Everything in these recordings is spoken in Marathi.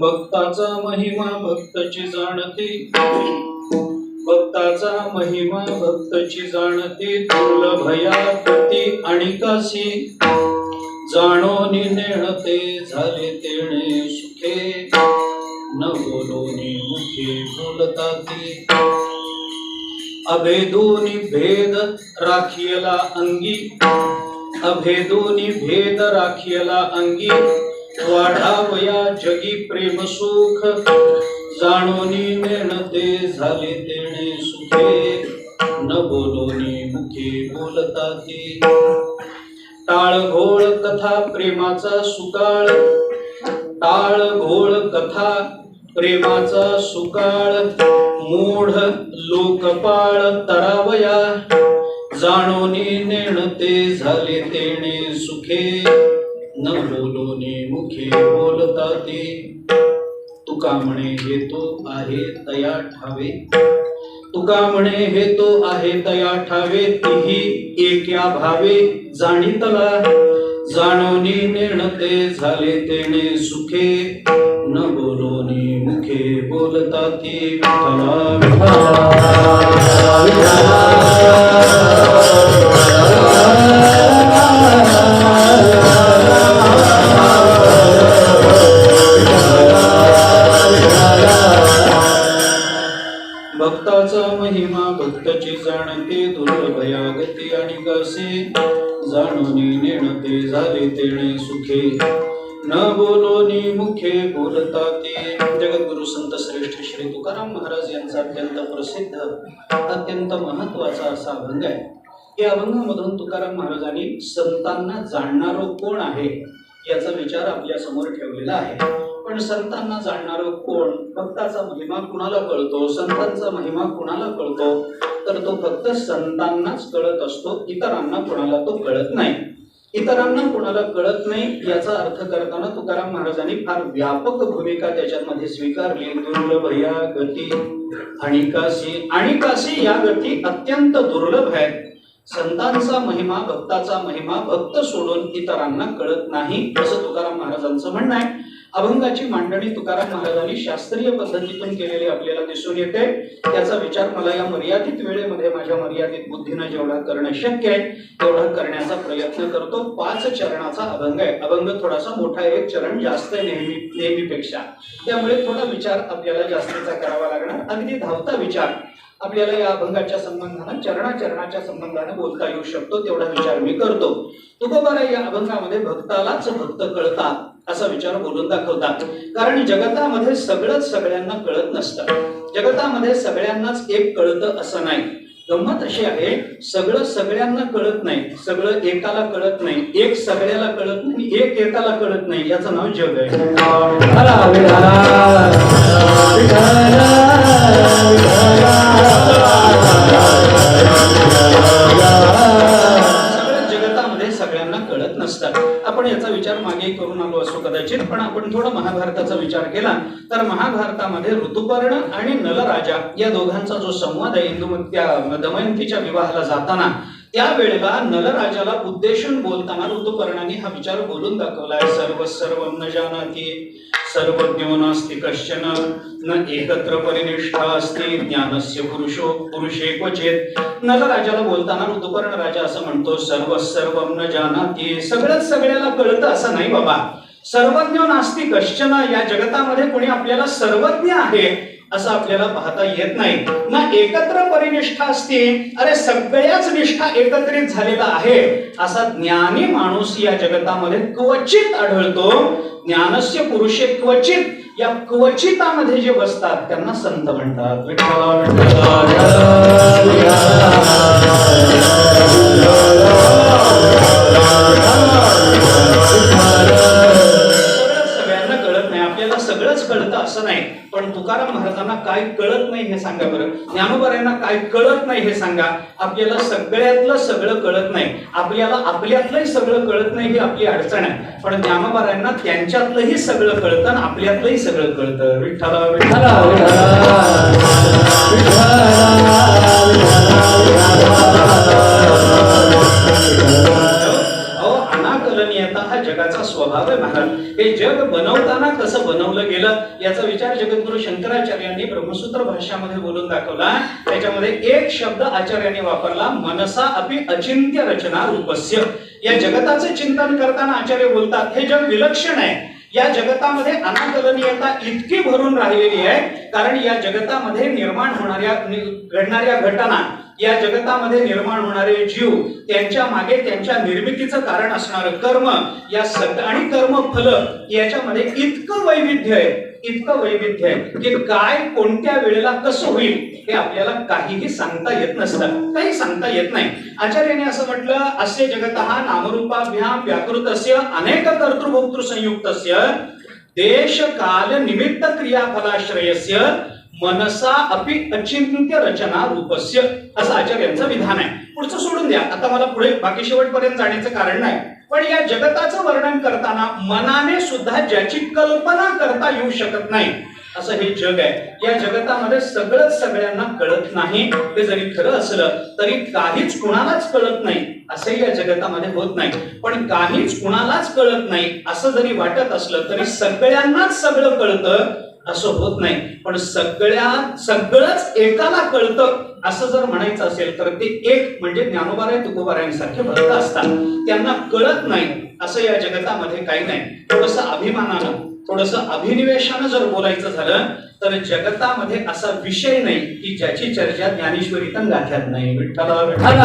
भक्ताचा महिमा भक्तची जाणते भक्ताचा महिमा भक्तची जाणते दुर्लभयाती आणि काशी. जाणोनी नेणते झाले तेणे सुखे. न बोलोनी मुखे बोलता ते अभेदोनी भेद राखियला अंगी. अभेदोनी भेद राखियला अंगी. वाढावया जगी प्रेम सुख. जाणोनी नेणते झाले तेणे सुखे. न बोलोनी मुखे बोलता ते टाळ घोळ कथा प्रेमाचा सुकाळ. टाळ घोळ कथा प्रेमाचा सुकाळ. मूढ लोकपाळ तरावया. जाणोनी नेणते झाले तेणे सुखे. न बोलोनी मुखे बोलता ते. तुका म्हणे हे तो आहे तया ठावे. तुका म्हणे हे तो आहे तया ठावे. तिही एक्या भावे जाणीतला. जाणवणी नेणते झाले तेणे सुखे. न बोलोनी मुखे बोलता ते विठला भक्ताचा महिमा भक्तची जाणते दुर्भयागती आणि कसे? जाणून नेणते झाले तेणे सुखे. न बोलोनी मुखे बोलता ते जगद्गुरु संत श्रेष्ठ श्री तुकाराम महाराज यांचा अत्यंत प्रसिद्ध अत्यंत महत्त्वाचा असा अभंग आहे. या अभंगामधून तुकाराम महाराजांनी संतांना जाणणारो कोण आहे? याचा विचार आपल्यासमोर ठेवलेला आहे. पण संतांना जाणणार कोण? भक्ताचा महिमा कुणाला कळतो? संतांचा महिमा कुणाला कळतो? तर तो फक्त संतांनाच कळत असतो इतरांना कुणाला तो कळत नाही. इतरांना कुणाला कळत नाही याचा अर्थ करताना तुकाराम महाराजांनी फार व्यापक भूमिका त्याच्यामध्ये स्वीकारली. दुर्लभ या गती आणि काशी आणि काशी या गती अत्यंत दुर्लभ आहेत. संतांचा महिमा भक्ताचा महिमा भक्त सोडून इतरांना कळत नाही असं तुकाराम महाराजांचं म्हणणं आहे. अभंगाची मांडणी तुकाराम महाराजांनी शास्त्रीय पद्धतीतून केलेली आपल्याला दिसून येते. त्याचा विचार मला या मर्यादित वेळेमध्ये माझ्या मर्यादित बुद्धीनं जेवढा करणं शक्य आहे तेवढा करण्याचा प्रयत्न करतो. पाच चरणाचा अभंग आहे. अभंग थोडासा मोठा एक चरण जास्त आहे नेहमी नेहमीपेक्षा. त्यामुळे थोडा विचार आपल्याला जास्तीचा करावा लागणार. अगदी धावता विचार आपल्याला या अभंगाच्या संबंधानं चरणा चरणाच्या संबंधानं बोलता येऊ शकतो. तेवढा विचार मी करतो. तुकोबाराय या अभंगामध्ये भक्तालाच भक्त कळतात. असा विचार बोलून दाखवतात कारण जगतामध्ये सगळंच सगळ्यांना कळत नसतं. जगतामध्ये सगळ्यांनाच एक कळतं असं नाही. गंमत अशी आहे सगळं सगळ्यांना कळत नाही. सगळं एकाला कळत नाही. एक सगळ्याला कळत नाही. एक एकाला कळत नाही. याचं नाव जग आहे. आपण याचा विचार मागे करून आलो असो कदाचित पण आपण थोडा महाभारताचा विचार केला तर महाभारतामध्ये ऋतुपर्ण आणि नलराजा या दोघांचा जो संवाद आहे इंदू त्या दमयंतीच्या विवाहाला जाताना त्यावेळेला नलराजाला उद्देशून बोलताना ऋतुपर्णाने हा विचार बोलून दाखवलाय सर्व सर्व न जानाती सर्वज्ञो नास्ति कश्चन न एकत्र परिनिष्ठा असते ज्ञानस्य पुरुषो पुरुषे क्वचित। नलराजाला बोलताना ऋतुपर्ण राजा असं म्हणतो सर्व सर्व न जानाती सगळंच सगळ्याला कळतं असं नाही बाबा. सर्वज्ञ नास्ती कश्चन या जगतामध्ये कोणी आपल्याला सर्वज्ञ आहे असं आपल्याला पाहता येत नाही ना एकत्र परिनिष्ठा असते अरे सगळ्याच निष्ठा एकत्रित झालेला आहे असा ज्ञानी माणूस या जगतामध्ये क्वचित आढळतो ज्ञानस्य पुरुषे क्वचित या क्वचितामध्ये जे बसतात त्यांना संत म्हणतात विठ्ठला, सगळंच कळतं असं नाही पण तुकाराम महाराजांना काय कळत नाही हे सांगा बरं ज्ञानोबारायांना काय कळत नाही हे सांगा आपल्याला सगळ्यातलं सगळं कळत नाही आपल्याला आपल्यातलंही सगळं कळत नाही ही आपली अडचण आहे पण ज्ञानोबारायांना त्यांच्यातलंही सगळं कळतं आणि आपल्यातलंही सगळं कळतं विठ्ठला विठ्ठला अहो जगाचा स्वभाव आहे महाराज हे जग बनवताना कसं बनवलं गेलं याचा विचार जगद्गुरु शंकराचार्यांनी ब्रह्मसूत्र भाषामध्ये बोलून दाखवला. त्याच्यामध्ये एक शब्द आचार्यांनी वापरला मनसा अपि अचिंत्य रचना रूपस्य. या जगताचे चिंतन करताना आचार्य बोलतात हे जग विलक्षण आहे. या जगतामध्ये अनाकलनीयता इतकी भरून राहिलेली आहे कारण या जगतामध्ये निर्माण होणाऱ्या घडणाऱ्या घटना या जगतामध्ये निर्माण होणारे जीव त्यांच्या मागे त्यांच्या निर्मितीचं कारण असणारं कर्म या सत आणि कर्म फल याच्यामध्ये इतकं वैविध्य आहे. इतकं वैविध्य आहे की काय कोणत्या वेळेला कसं होईल हे आपल्याला काहीही सांगता येत नसतं. काही सांगता येत नाही. आचार्याने असं म्हटलं असे जगत हा नामरूपाभ्याम व्याकृतस्य अनेक कर्तृभोक्तृ संयुक्तस्य देश काल निमित्त क्रियाफलाश्रयस्य मनसा अपि अचिंत्य रचना रूपस्य असं आचार्यांचं विधान आहे. पुढचं सोडून द्या. आता मला पुढे बाकी शेवटपर्यंत जाण्याचं कारण नाही. पण या जगताचं वर्णन करताना मनाने सुद्धा ज्याची कल्पना करता येऊ शकत नाही असं हे जग आहे. या जगतामध्ये सगळंच सगळ्यांना कळत नाही. ते जरी खरं असलं तरी काहीच कुणालाच कळत नाही असंही या जगतामध्ये होत नाही. पण काहीच कुणालाच कळत नाही असं जरी वाटत असलं तरी सगळ्यांनाच सगळं कळतं. असं होत नाही पण सगळ्या सगळंच एकाला कळतं असं जर म्हणायचं असेल तर ते एक म्हणजे ज्ञानोबाराय तुकोबारायांसारखे भक्त असतात त्यांना कळत नाही असं या जगतामध्ये काही नाही थोडस अभिमानानं थोडस अभिनिवेशानं जर बोलायचं झालं तर जगतामध्ये असा विषय नाही की ज्याची चर्चा ज्ञानेश्वरी ज्ञानेश्वरीतन गाठ्यात नाही विठ्ठला विठ्ठला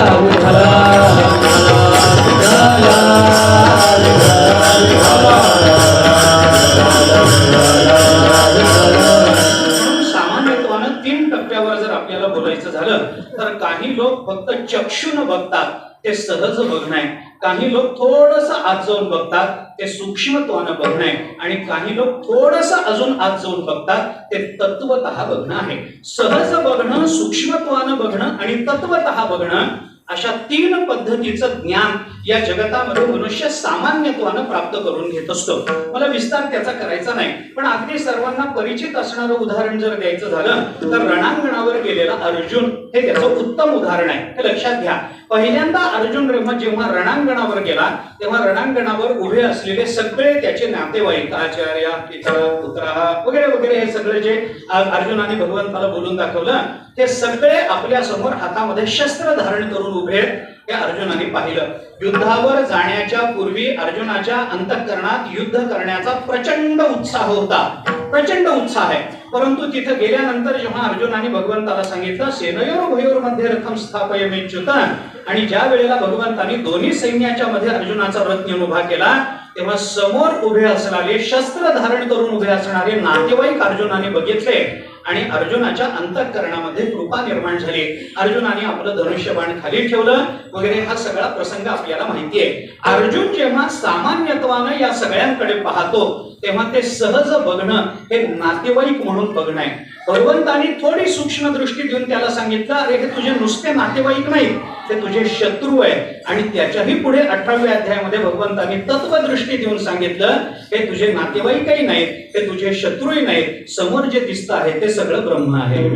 सामान्यत्वानं तीन टप्प्यावर जर आपल्याला बोलायचं झालं तर काही लोक फक्त चक्षुन बघतात ते सहज बघणं आहे काही लोक थोडस आत जाऊन बघतात ते सूक्ष्मत्वानं बघणं आहे आणि काही लोक थोडस अजून आत जाऊन बघतात ते तत्वत बघणं आहे. सहज बघणं सूक्ष्मत्वानं बघणं आणि तत्वत बघणं अशा तीन पद्धतीचं ज्ञान या जगतामध्ये मनुष्य सामान्यत्वानं प्राप्त करून घेत असतो. मला विस्तार त्याचा करायचा नाही. पण अगदी सर्वांना परिचित असणारं उदाहरण जर द्यायचं झालं तर रणांगणावर गेलेला अर्जुन हे त्याचं उत्तम उदाहरण आहे. हे लक्षात घ्या. पहिल्यांदा अर्जुन ब्रह्मा जेव्हा रणांगणावर गेला तेव्हा रणांगणावर उभे असलेले सगळे त्याचे नातेवाईक आचार्य पिता पुत्रा वगैरे वगैरे हे सगळे जे अर्जुनाने भगवंताला बोलून दाखवलं ते सगळे आपल्यासमोर हातामध्ये शस्त्र धारण करून उभे आहेत. हे अर्जुनाने पाहिलं. युद्धावर जाण्याच्या पूर्वी अर्जुनाच्या अंतःकरणात युद्ध करण्याचा प्रचंड उत्साह होता. प्रचंड उत्साह आहे. परंतु तिथं गेल्यानंतर जेव्हा अर्जुनाने भगवंताला सांगितलं सेनयोर भयोरमध्ये रथम स्थापयमेच्युतन आणि ज्या वेळेला भगवंतानी दोन्ही सैन्याच्या मध्ये अर्जुनाचा रत्न उभा केला तेव्हा समोर उभे असणारे शस्त्र धारण करून उभे असणारे नातेवाईक अर्जुनाने बघितले. आणि अर्जुनाच्या अंतःकरणामध्ये कृपा निर्माण झाली. अर्जुनाने आपलं धनुष्यबाण खाली ठेवलं. वगैरे हा सगळा प्रसंग आपल्याला माहिती आहे अर्जुन जेव्हा सामान्यत्वानं या सगळ्यांकडे पाहतो तेव्हा ते सहज बघणं हे नातेवाईक म्हणून बघणं आहे. भगवंतानी थोडी सूक्ष्म दृष्टी देऊन त्याला सांगितलं अरे हे तुझे नुसते नातेवाईक नाही ते तुझे शत्रू आहे आणि त्याच्याही पुढे अठराव्या अध्यायामध्ये भगवंतानी तत्वदृष्टी देऊन सांगितलं हे तुझे नातेवाईकही नाहीत ते तुझे शत्रूही नाहीत समोर जे दिसत आहे ते सगळं ब्रह्म आहे.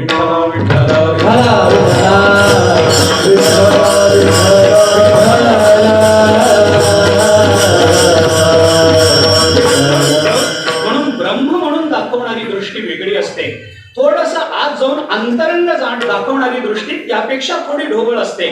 म्हणून ब्रह्म म्हणून दाखवणारी दृष्टी वेगळी असते. थोडस आत जाऊन अंतरंग जाण दाखवणारी दृष्टी त्यापेक्षा थोडी ढोबळ असते.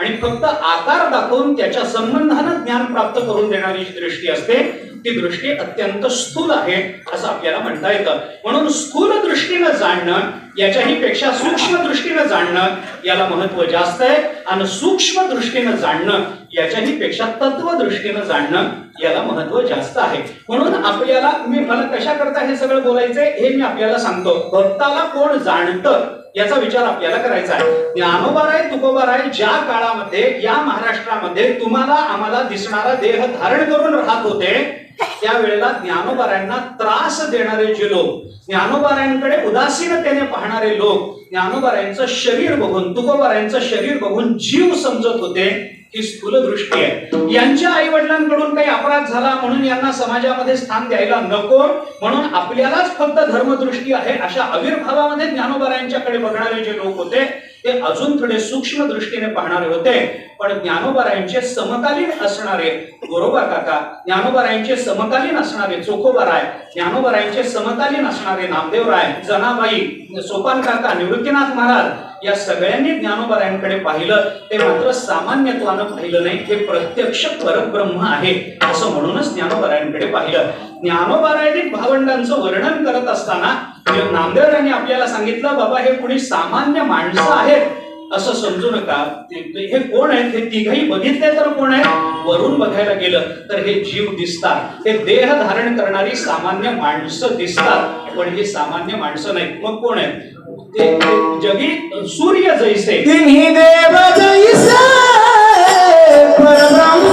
आणि फक्त आकार दाखवून त्याच्या संबंधानं ज्ञान प्राप्त करून देणारी जी दृष्टी असते ती दृष्टी अत्यंत स्थूल आहे असं आपल्याला म्हणता येतं. म्हणून स्थूल दृष्टीनं जाणणं याच्याही पेक्षा सूक्ष्म दृष्टीनं जाणणं याला महत्त्व जास्त आहे. आणि सूक्ष्म दृष्टीनं जाणणं याच्याही पेक्षा तत्व दृष्टीनं जाणणं याला महत्त्व जास्त आहे. म्हणून आपल्याला मी मला कशा करता हे सगळं बोलायचंय हे मी आपल्याला सांगतो. भक्ताला कोण जाणतं याचा विचार आपल्याला करायचा आहे. ज्ञानोबाराय तुकोबाराय ज्या काळामध्ये या महाराष्ट्रामध्ये तुम्हाला आम्हाला दिसणारा देह धारण करून राहत होते त्यावेळेला ज्ञानोबारायांना त्रास देणारे जे लोक ज्ञानोबारायांकडे उदासीनतेने पाहणारे लोक ज्ञानोबारायांचं शरीर बघून तुकोबारायांचं शरीर बघून जीव समजत होते ही स्थूल दृष्टी आहे. यांच्या आई वडिलांकडून काही अपराध झाला म्हणून यांना समाजामध्ये स्थान द्यायला नको म्हणून आपल्यालाच फक्त धर्मदृष्टी आहे अशा आविर्भावामध्ये ज्ञानोबारायांच्याकडे बघणारे जे लोक होते ते अजून थोडे सूक्ष्म दृष्टीने पाहणारे होते. पण ज्ञानोबारायांचे समकालीन असणारे गोरोबा काका ज्ञानोबारायांचे समकालीन असणारे चोखोबाराय ज्ञानोबारायांचे समकालीन असणारे नामदेवराय जनाबाई सोपान काका निवृत्तीनाथ महाराज या सगळ्यांनी ज्ञानोबारायांकडे पाहिलं. ते मात्र सामान्यत्वानं पाहिलं नाही. हे प्रत्यक्ष परब्रह्म आहे असं म्हणूनच ज्ञानोबारायांकडे पाहिलं. ज्ञानोबारायांनी भावंडांचं वर्णन करत असताना नामदेवरायांनी आपल्याला सांगितलं बाबा हे कुणी सामान्य माणसं आहेत असं समजू नका. हे कोण आहेत? हे तिघही बघितले तर कोण आहे वरून बघायला गेलं तर हे जीव दिसतात. हे देह धारण करणारी सामान्य माणसं दिसतात. पण ही सामान्य माणसं नाहीत. मग कोण आहेत? ते जगी सूर्य जैसे. तिन्ही देव जैसे परब्रह्मीचे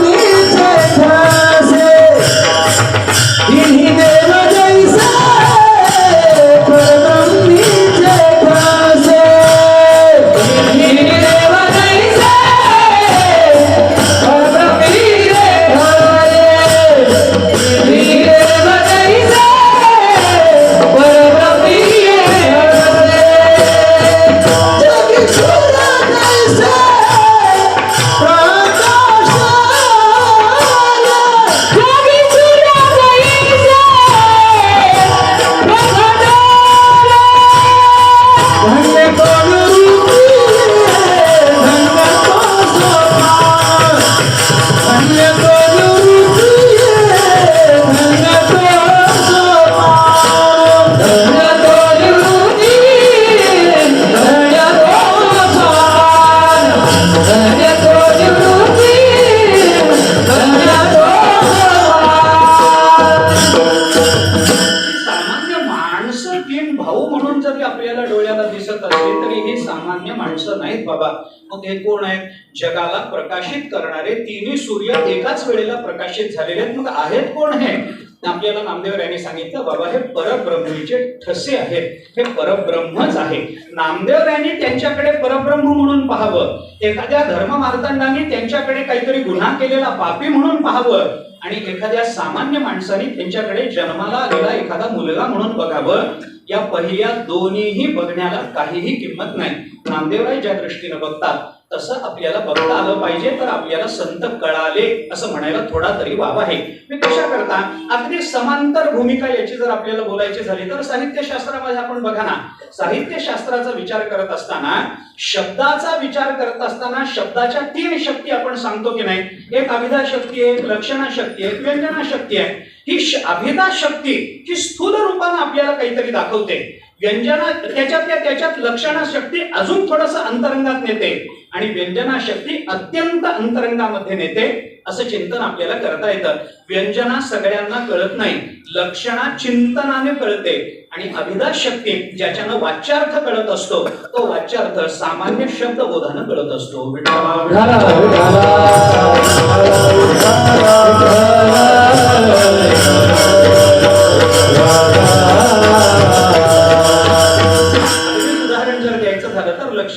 परब्रह्मीचे आहेत हे परब्रह्मच आहे. नामदेव यांनी त्यांच्याकडे परब्रह्म म्हणून पाहावं. एखाद्या धर्म मार्तंडांनी त्यांच्याकडे काहीतरी गुन्हा केलेला पापी म्हणून पाहावं. आणि एखाद्या सामान्य माणसाने त्यांच्याकडे जन्माला आलेला एखादा मुलगा म्हणून बघावं. या पहिल्या दोन्हीही बघण्याला काहीही किंमत नाही. नामदेवराय ज्या दृष्टीने बघतात तसं आपल्याला बघता आलं पाहिजे तर आपल्याला संत कळाले असं म्हणायला थोडा तरी वाव आहे. मी कशा करता? अगदी समांतर भूमिका याची जर आपल्याला बोलायची झाली तर साहित्यशास्त्रामध्ये आपण बघा ना साहित्यशास्त्राचा विचार करत असताना शब्दाचा विचार करत असताना शब्दाच्या तीन शक्ती आपण सांगतो की नाही? एक अभिधा शक्ती आहे एक लक्षणा शक्ती आहे एक व्यंजना शक्ती आहे. ही अभिधा शक्ती ही स्थूल रूपानं आपल्याला काहीतरी दाखवते. व्यंजना त्याच्यातल्या त्याच्यात लक्षणा शक्ती अजून थोडस अंतरंगात नेते. आणि व्यंजना शक्ती अत्यंत अंतरंगामध्ये नेते असं चिंतन आपल्याला करता येतं व्यंजना सगळ्यांना कळत नाही लक्षणा चिंतनाने कळते आणि अभिदा शक्ती ज्याच्यानं वाच्यार्थ कळत असतो तो वाच्यार्थ सामान्य शब्द बोधानं कळत असतो विठ्ठला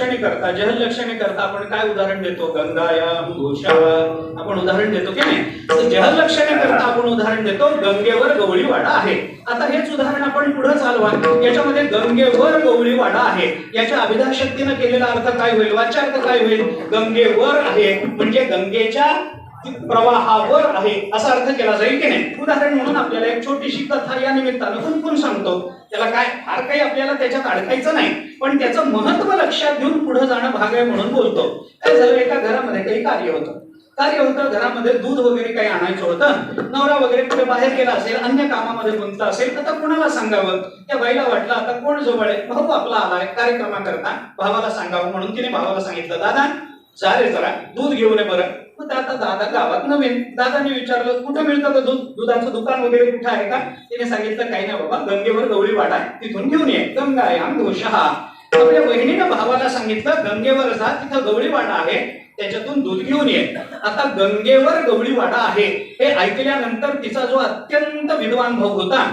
लक्षणे करता जहल लक्षणे करता आपण काय उदाहरण देतो? गंगायाम घोषा आपण उदाहरण देतो की नाही? जहल लक्षणे करता आपण उदाहरण देतो गंगेवर गवळीवाडा आहे. आता हेच उदाहरण आपण पुढे चालवा. याच्यामध्ये गंगेवर गवळीवाडा आहे. याच्या अभिधा शक्तीनं केलेला अर्थ काय होईल? वाच्यार्थ काय होईल? गंगेवर आहे. म्हणजे गंगेच्या प्रवाहावर आहे असा अर्थ केला जाईल की नाही? उदाहरण म्हणून आपल्याला एक छोटीशी कथा या निमित्तानं कुणकुण सांगतो. त्याला काय फार काही आपल्याला त्याच्यात अडकायचं नाही पण त्याचं महत्त्व लक्षात घेऊन पुढे जाणं भाग आहे म्हणून बोलतो. काय झालं एका घरामध्ये काही कार्य होतं. कार्य होतं घरामध्ये दूध वगैरे काही आणायचं होतं नवरा वगैरे कुठे बाहेर गेला असेल अन्य कामामध्ये गुंतला असेल आता कुणाला सांगावं? त्या बाईला वाटलं आता कोण जवळ आहे? भाऊ आपला आलाय कार्यक्रमाकरता भावाला सांगावं म्हणून तिने भावाला सांगितलं दादा जा रे जरा दूध घेऊन ये बरं. मग आता दादा गावात नवीन दादाने विचारलं कुठं मिळतं दूध? दुधाचं दुकान वगैरे कुठं आहे का? तिने सांगितलं काही नाही बाबा गंगेवर गवळी वाडा तिथून घेऊन ये. गंगा याम घोषहा आपल्या बहिणीनं भावाला सांगितलं गंगेवर जा तिथं गवळी वाडा आहे. त्याच्यातून दूध घेऊन ये. आता गंगेवर गवळी वाडा आहे. हे ऐकल्यानंतर तिचा जो अत्यंत विद्वान भाऊ होता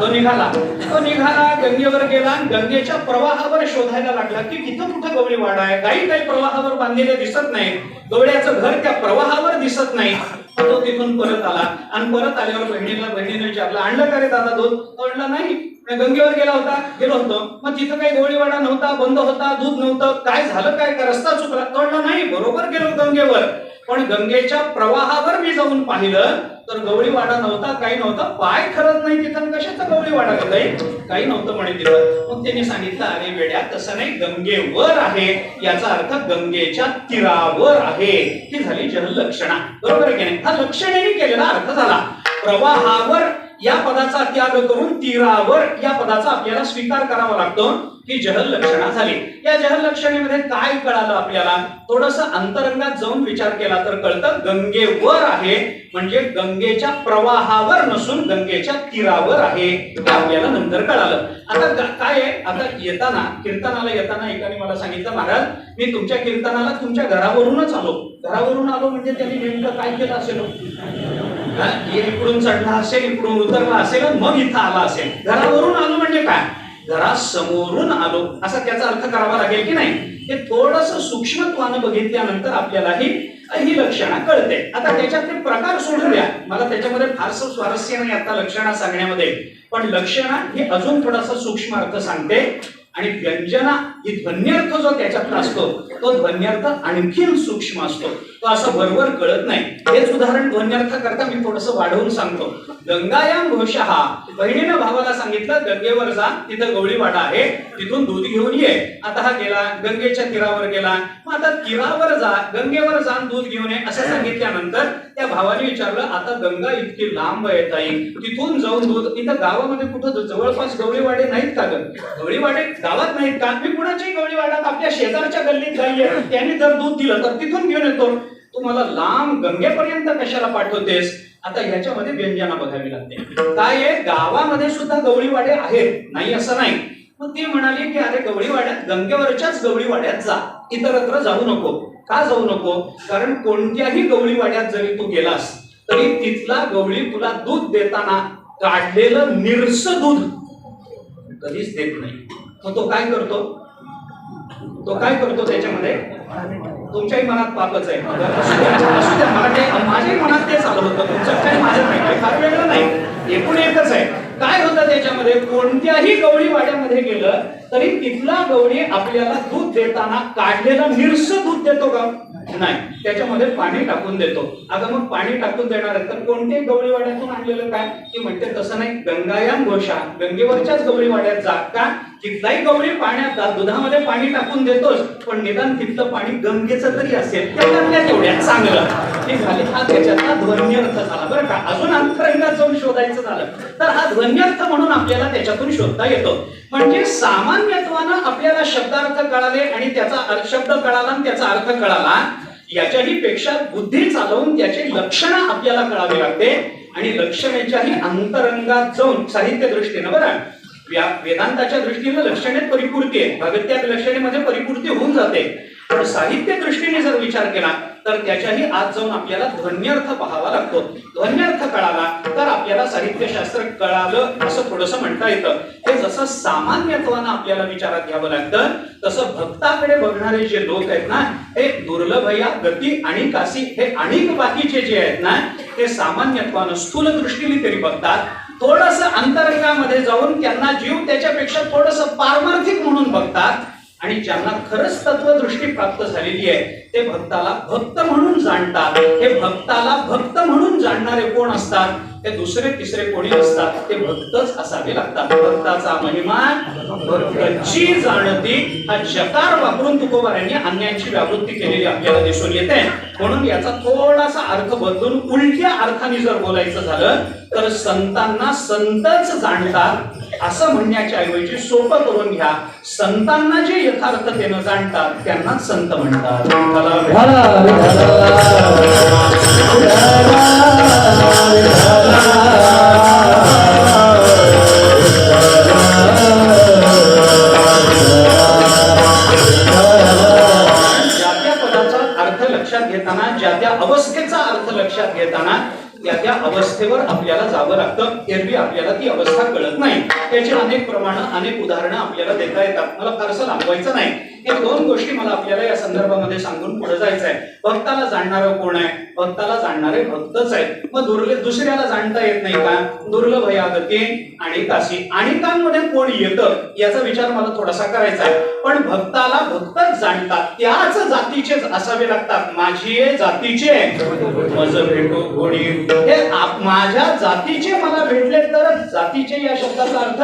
तो निघाला. तो निघाला गंगेवर गेला आणि गंगेच्या प्रवाहावर शोधायला लागला की तिथं कुठं गवळी वाडा आहे? काही काही प्रवाहावर बांधलेले दिसत नाही गवळ्याचं घर त्या प्रवाहावर दिसत नाही. तो तिथून परत आला. आणि परत आल्यावर बहिणीला बहिणीने विचारलं आणलं का रे दादा दूध? तो नाही. गंगेवर गेला होता गेलो होतो. मग तिथं काही गोळीवाडा नव्हता बंद होता दूध नव्हतं. काय झालं काय? का रस्ता चुकला. तो नाही. बरोबर गेलो गंगेवर. पण गंगेच्या प्रवाहावर मी जाऊन पाहिलं तर गवळीवाडा नव्हता काही नव्हता. पाय खरंच नाही तिथं कशाचा गवळीवाडा ग काही काही नव्हतं म्हणे तिथं. मग त्यांनी सांगितलं अरे वेड्या तसं नाही गंगेवर आहे. याचा अर्थ गंगेच्या तीरावर आहे. ही झाली जललक्षणा. बरोबर आहे की नाही? हा लक्षणेने केलेला अर्थ झाला. प्रवाहावर या पदाचा त्याग करून तीरावर या पदाचा आपल्याला स्वीकार करावा लागतो ही जहल लक्षणा झाली. या जहल लक्षणेमध्ये काय कळालं आपल्याला? थोडस अंतरंगात जाऊन विचार केला तर कळतं गंगेवर आहे म्हणजे गंगेच्या प्रवाहावर नसून गंगेच्या तीरावर आहे हे आपल्याला नंतर कळालं. आता काय आहे? आता येताना कीर्तनाला येताना एकाने मला सांगितलं महाराज मी तुमच्या कीर्तनाला तुमच्या घरावरूनच आलो. घरावरून आलो म्हणजे त्यांनी नेमकं काय केलं असेल? इकडून चढला असेल इकडून उतरला असेल मग इथं आला असेल. घरावरून आलो म्हणजे काय? घरासमोरून आलो. असा त्याचा अर्थ करावा लागेल की नाही? हे थोडस सूक्ष्मत्वानं बघितल्यानंतर आपल्याला ही ही लक्षणं कळते. आता त्याच्यातले प्रकार सोडून द्या मला त्याच्यामध्ये फारसं स्वारस्य नाही आता लक्षणा सांगण्यामध्ये. पण लक्षणा हे अजून थोडासा सूक्ष्म अर्थ सांगते. आणि व्यंजना ही ध्वन्यर्थ जो त्याच्यातला असतो तो ध्वन्यर्थ आणखीन सूक्ष्म असतो. तो असं बरोबर कळत नाही. हेच उदाहरण ध्वन्यर्थ करता मी थोडस वाढवून सांगतो. गंगायाम घोषहा बहिणीनं भावाला सांगितलं गंगेवर जा तिथं गवळीवाडा आहे तिथून दूध घेऊन ये. आता हा गेला गंगेच्या तीरावर गेला. मग आता तीरावर जा गंगेवर जा दूध घेऊन ये असं सांगितल्यानंतर त्या भावाने विचारलं आता गंगा इतकी लांब आहे ताई तिथून जाऊन दूध इथं गावामध्ये कुठं जवळपास गवळीवाडे नाहीत का ग? गवळीवाडे गावात नाही का मी कुणाच्याही गवळीवाड्यात आपल्या शेजारच्या गल्लीत जाईये त्याने जर दूध दिलं तर तिथून घेऊन येतो. तू मला लांब गंगेपर्यंत कशाला पाठवतेस? आता ह्याच्यामध्ये व्यंजना बघावी लागते. काय आहे? गावामध्ये सुद्धा गवळीवाडे आहेत. नाही असं नाही. मग ती म्हणाली की अरे गवळीवाड्यात गंगेवरच्याच गवळीवाड्यात जा. इतरत्र जाऊ नको. का जाऊ नको? कारण कोणत्याही गवळीवाड्यात जरी तू गेलास तरी तिथला गवळी तुला दूध देताना काढलेलं निरस दूध कधीच देत नाही. मग तो काय करतो? तो काय करतो त्याच्यामध्ये? तुमच्याही मनात पापच आहे. असू द्या, मला माझ्याही मनात तेच आलं होतं. तुमचं काही माझं नाही फार वेगळं नाही. एकूण एकच आहे. काय होतं त्याच्यामध्ये? कोणत्याही गवळी वाड्यामध्ये गेलं तरी तिथला गवळी आपल्याला दूध देताना काढलेलं निरस दूध देतो का? नाही. त्याच्यामध्ये पाणी टाकून देतो. आता मग पाणी टाकून देणार आहे तर कोणत्याही गवळी वाड्यातून आणलेलं काय? की म्हणते तसं नाही. गंगायाम घोषा गंगेवरच्याच गवळी वाड्यात जा का? कितलाही गौरी पाण्यात दुधामध्ये पाणी टाकून देतोच पण निदान तिथलं पाणी गंगेचं तरी असेल. त्याच्यातल्या तेवढ्या चांगलं. हे झाले हा त्याच्यातला ध्वन्यर्थ झाला. बरं का? अजून अंतरंगात जाऊन शोधायचं झालं तर हा ध्वन्यर्थ म्हणून आपल्याला त्याच्यातून शोधता येतो. म्हणजे सामान्यत्वानं आपल्याला शब्दार्थ कळाले आणि त्याचा शब्द कळाला आणि त्याचा अर्थ कळाला याच्याही पेक्षा बुद्धी चालवून त्याचे लक्षणं आपल्याला कळावे लागते. आणि लक्षणेच्याही अंतरंगात जाऊन साहित्य दृष्टीनं बरं? वेदांताच्या दृष्टीने लक्षणे परिपूर्ती आहे भगत्या लक्षणेमध्ये परिपूर्ती होऊन जाते. पण साहित्य दृष्टीने जर विचार केला तर त्याच्याही आत जाऊन आपल्याला ध्वन्यर्थ पाहावा लागतो. ध्वन्यर्थ कळाला तर आपल्याला साहित्यशास्त्र कळालं असं थोडस म्हणता येतं. हे जसं सामान्यत्वानं आपल्याला विचारात घ्यावं लागतं तसं भक्ताकडे बघणारे जे लोक आहेत ना हे दुर्लभ या गती आणि कासी हे अनेक बाकीचे जे आहेत ना ते सामान्यत्वानं स्थूल दृष्टीने तरी बघतात. थोडस अंतरंगामध्ये जाऊन त्यांना जीव त्याच्यापेक्षा थोडस पारमार्थिक म्हणून बघतात आणि ज्यांना खरंच तत्वदृष्टी प्राप्त झालेली आहे ते भक्ताला भक्त म्हणून जाणतात. हे भक्ताला भक्त म्हणून जाणणारे कोण असतात? ते दुसरे तिसरे कोणी नसतात. ते भक्तच असावे लागतात. भक्ताचा महिमा भक्तची जाणती हा जकार वापरून तुकोबारांनी अन्यायाची व्यावृत्ती केलेली आपल्याला दिसून येते. म्हणून याचा थोडासा अर्थ बदलून उलट्या अर्थाने जर बोलायचं झालं तर संतांना संतच जाणतात. असं म्हणण्याच्या ऐवजी सोपं करून घ्या. संतांना जे यथार्थतेनं जाणतात त्यांना संत म्हणतात. ज्या त्या पदाचा अर्थ लक्षात घेताना ज्या त्या अवस्थेचा अर्थ लक्षात घेताना त्या त्या अवस्थेवर आपल्याला जावं लागतं. एरवी आपल्याला ती अवस्था कळत नाही. त्याची अनेक प्रमाण अनेक उदाहरणं आपल्याला देता येतात. मला फारसं लांबवायचं नाही. हे दोन गोष्टी मला आपल्याला या संदर्भामध्ये सांगून पुढे जायचं आहे भक्ताला जाणणारं कोण आहे? भक्ताला जाणणारे भक्तच आहेत. मग दुर्ल दुसऱ्याला जाणता येत नाही का? दुर्लभ या गती आणि काशी. अनेकांमध्ये कोण येतं? याचा विचार मला थोडासा करायचा आहे. पण भक्ताला भक्तच जाणतात. त्याच जातीचेच असावे लागतात. माझी जातीचे. मज भेटो कोणी. हे माझ्या जातीचे मला भेटले तर जातीचे या शब्दाचा अर्थ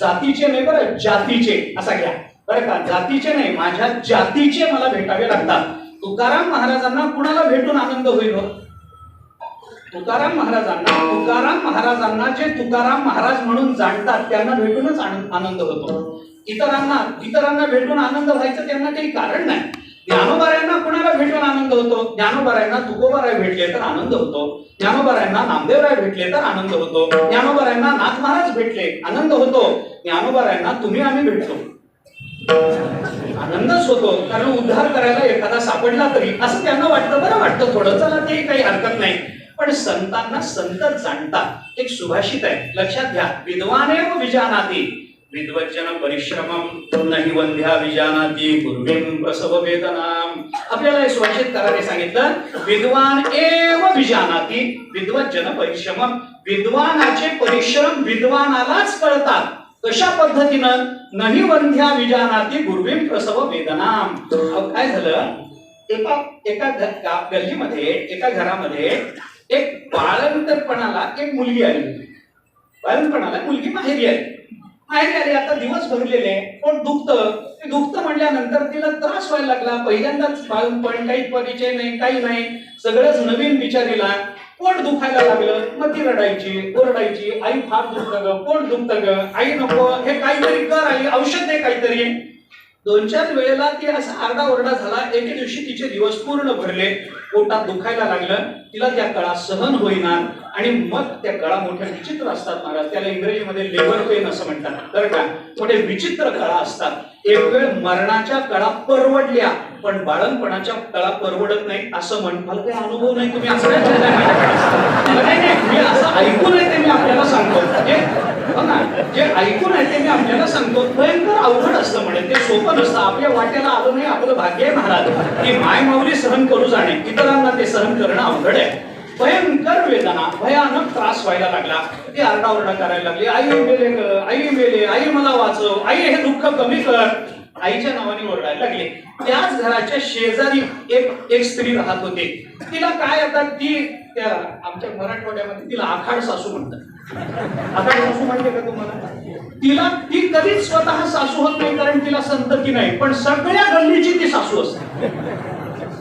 जातीचे नाही बरं जातीचे. असा घ्या. बरं का? जातीचे नाही माझ्या जातीचे मला भेटावे लागतात. तुकाराम महाराजांना कुणाला भेटून आनंद होईल हो? तुकाराम महाराजांना तुकाराम महाराजांना जे तुकाराम महाराज म्हणून जाणतात त्यांना भेटूनच आनंद आनंद होतो. इतरांना इतरांना भेटून आनंद व्हायचं त्यांना काही कारण नाही. ज्ञानोबारायांना कुणाला भेटून आनंद होतो? ज्ञानोबारायांना तुकोबाराय भेटले तर आनंद होतो. ज्ञानोबारायांना नामदेवराय भेटले तर आनंद होतो. ज्ञानोबारायांना नाथ महाराज भेटले आनंद होतो. ज्ञानोबारायांना तुम्ही आम्ही भेटतो. आनंदच होतो कारण उद्धार करायला एखादा सापडला तरी असं त्यांना वाटतं बरं वाटतं थोडं चला ते काही हरकत नाही. पण संतांना संत जाणतात एक सुभाषित आहे लक्षात घ्या विद्वानेव विजानाती विद्वज्जन परिश्रमम नाही वंध्या विजानाती पूर्वीम प्रसव वेदनाम आपल्याला हे सुभाषित करायला सांगितलं विद्वान एव विजानाती विद्वज्जन परिश्रमम विद्वानाचे परिश्रम विद्वानालाच कळतात. कशा पद्धतीनं नाही वंध्या विजानाती गुरुवीम प्रसव वेदनाम काय झालं? एका एका गल्लीमध्ये एका घरामध्ये एक बाळंतरपणाला एक मुलगी आली. बाळंतपणाला मुलगी माहेरी आली. माहेरी आली आता दिवस भरलेले कोण दुखतं? ते दुखतं म्हटल्यानंतर तिला त्रास व्हायला लागला. पहिल्यांदाच बाळंतपण काही परिचय नाही काही नाही. सगळंच नवीन विचारीला पोट दुखायला लागलं मग ती रडायची ओरडायची आई फार दुखत ग पोट दुखत ग आई नको हे काहीतरी कर आई औषध दे काहीतरी. दोन चार वेळेला ती असा आरडा ओरडा झाला एके दिवशी तिचे दिवस पूर्ण भरले पोटात दुखायला लागलं तिला त्या कळा सहन होईना. आणि मग त्या कळा मोठ्या विचित्र असतात महाराज. त्याला इंग्रजीमध्ये लेबर पेन असं म्हणतात. बरं का? मोठे विचित्र कळा असतात. एक वेळ मरणाच्या कळा परवडल्या पण बाळणपणाच्या कळा परवडत नाही असं म्हण. मला काही अनुभव नाही तुम्ही असं नाही मी असं ऐकून आहे ते मी आपल्याला सांगतो. जे हो जे ऐकून आहे ते मी आपल्याला सांगतो. भयंकर अवघड असतं म्हणे. ते सोपं नसतं. आपल्या वाट्याला आलं नाही आपलं भाग्य आहे महाराज. की माय माऊली सहन करू जाणे. इतरांना ते सहन करणं अवघड आहे. भयंकर वेदना भयानक त्रास व्हायला लागला. ती आरडाओरडा करायला लागली. आई मेले आई मेले आई मला वाचव आई हे दुःख कमी कर. आईच्या नावाने ओरडायला लागले. त्याच घराच्या शेजारी एक एक स्त्री राहत होती. तिला काय आता ती त्या आमच्या मराठवाड्यामध्ये तिला आखाड सासू म्हणतात. आखाड सासू म्हणते का तुम्हाला? तिला ती कधीच स्वतः सासू होत नाही कारण तिला संतती नाही पण सगळ्या गल्लीची ती सासू असते.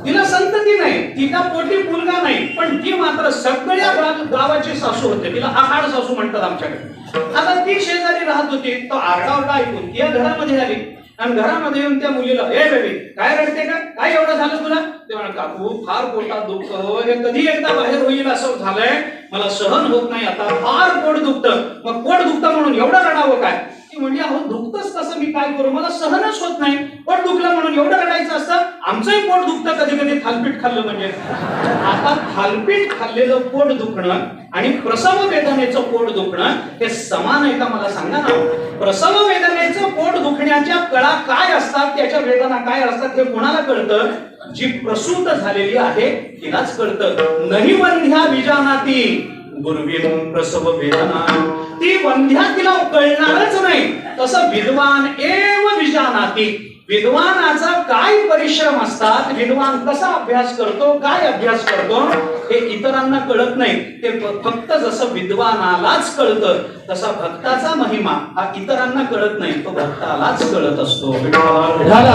तिला संतती नाही तिला पोटी मुलगा नाही पण ती मात्र सगळ्या गा- गावाची सासू होते. तिला आहाड सासू म्हणतात आमच्याकडे. आता ती शेजारी राहत होती तो आरडाओरडा ऐकून ती या घरामध्ये आली. आणि घरामध्ये येऊन त्या मुलीला ए बेबी काय रडते का? काय एवढं झालं तुला? ते म्हणा काकू फार पोटात दुखतं हो. हे कधी एकदा बाहेर होईल असं झालंय. मला सहन होत नाही आता. फार पोट दुखतं. मग पोट दुखतं म्हणून एवढं रडावं काय? ती म्हणली अहो दुखतच कसं? मी काय करू? मला सहनच होत नाही. पोट दुखलं म्हणून एवढं रडायचं असतं आमचंही पोट दुखतं कधी कधी थालपीठ खाल्लं म्हणजे. आता थालपीठ खाल्लेलं पोट दुखणं आणि प्रसव वेदनेचं पोट दुखणं हे समान आहे का मला सांगा ना? प्रसव वेदनेचं पोट दुखण्याच्या कळा काय असतात? त्याच्या वेदना काय असतात? हे कोणाला कळतं? जी प्रसूत झालेली आहे तिलाच कळतं. नाही वंध्या विजानाती गुरुवीम प्रसव वेदना. ती वंध्या तिला कळणारच नाही तसं विद्वान एव विजानाती विद्वानाचा काय परिश्रम असतात विद्वान कसा अभ्यास करतो काय अभ्यास करतो हे इतरांना कळत नाही ते फक्त जसं विद्वानालाच कळतं तसा भक्ताचा महिमा हा इतरांना कळत नाही तो भक्तालाच कळत असतो विठ्ठला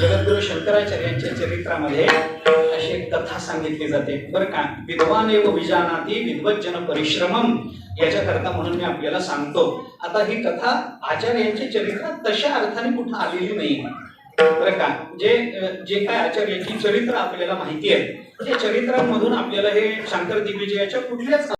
जगद्गुरु शंकराचार्यांच्या चरित्रामध्ये अशी एक कथा सांगितली जाते. बरं का? विद्वान एव विजानाती विद्वज्जन परिश्रमम याच्याकरता म्हणून मी आपल्याला सांगतो. आता ही कथा आचार्यांच्या चरित्रात तशा अर्थाने कुठं आलेली नाही. बरं का? जे जे काय आचार्याची चरित्र आपल्याला माहिती आहे त्या चरित्रांमधून आपल्याला हे शंकर दिग्विजयाच्या कुठल्याच